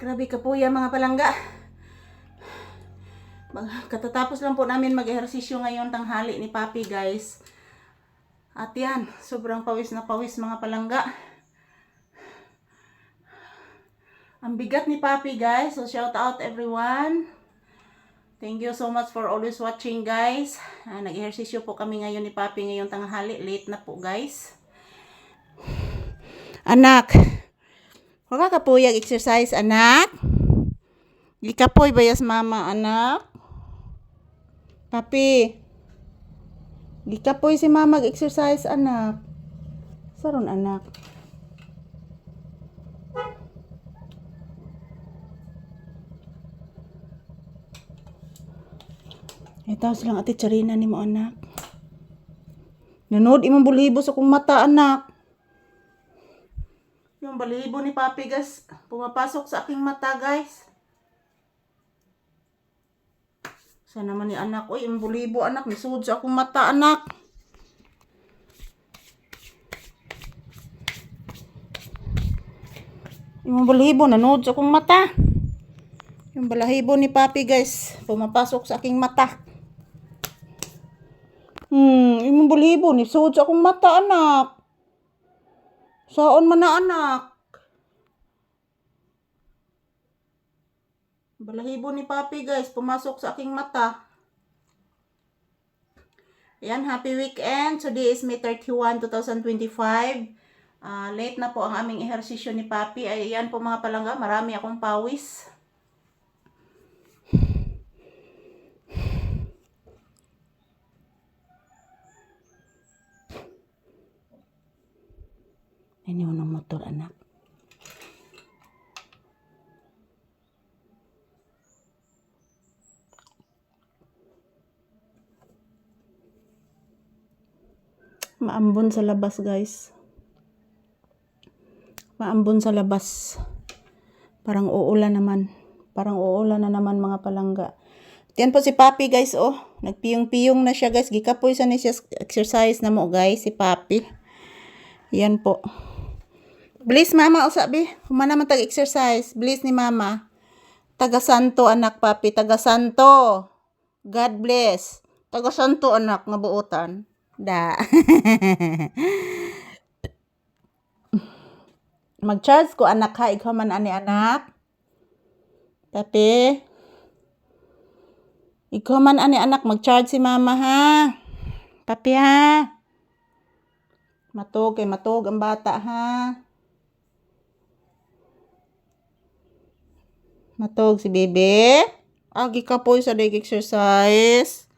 Grabe ka po yan mga palangga. Katatapos lang po namin mag-ehersisyo ngayon tanghali ni Papi guys. At yan, sobrang pawis na pawis mga palangga. Ang bigat ni Papi guys. So shout out everyone. Thank you so much for always watching guys. Ah, nag-ehersisyo po kami ngayon ni Papi ngayong tanghali. Late na po guys. Anak, wala ka po yung exercise anak? Di ka po bayas mama anak? Papi, di ka po si mama mag-exercise anak. Saron anak. Ito silang ati Charina ni mo anak. Nanood imong bulhibo sa kong mata anak. Yung balibo ni Papi guys, pumapasok sa aking mata guys. Sana naman ni anak, uy, yung bulibo anak, nisud sa akong mata anak. Yung balahibo, nanood sa akong mata. Yung balahibo ni Papi guys, pumapasok sa aking mata. Hmm, yung balahibo, nisud sa akong mata anak. Saon man na anak? Balahibo ni Papi guys, pumasok sa aking mata. Ayan, happy weekend. Today is May 31, 2025. Ah, late na po ang aming ehersisyo ni Papi. Ayan po mga palangga, marami akong pawis. Ini ng motor anak. Maambon sa labas, guys. Maambon sa labas. Parang uulan naman. Parang uulan na naman mga palangga. Yan po si Papi, guys, oh. Nagpiyong-piyong na siya, guys. Gikapoy sa niya exercise na mo, guys, si Papi. Yan po. Bliss, mama, o sabi. Humana man tag-exercise. Bliss ni mama. Taga Santo, anak, Papi. Taga Santo. God bless. Taga Santo, anak, nga buotan. Da. Mag-charge ko anak ha, ikaw man ani anak. Tapi, ikaw man ani anak, mag-charge si mama ha. Papi ha. Matog kay matog ang bata ha. Matog si bebe. Agi ka po sa day exercise.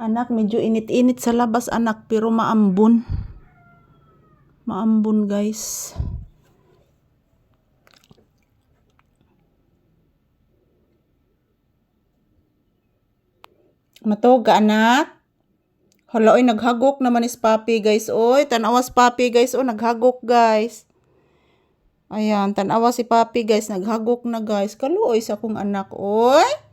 Anak, medyo init-init sa labas anak, pero maambon. Maambon guys. Matog ka anak? Hala, oy, naghagok naman is papi guys. Oy, tanawas papi guys. Oh, naghagok guys. Ayan, tanawa si papi guys. Naghagok na guys. Kaluoy sa akong anak. Oy.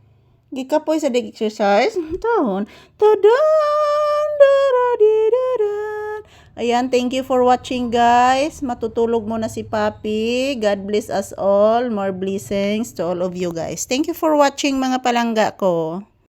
Gikapoy sa dig exercise. Tahon. Tadan! Daradidadan. Ayan, thank you for watching guys. Matutulog muna si Papi. God bless us all. More blessings to all of you guys. Thank you for watching mga palangga ko.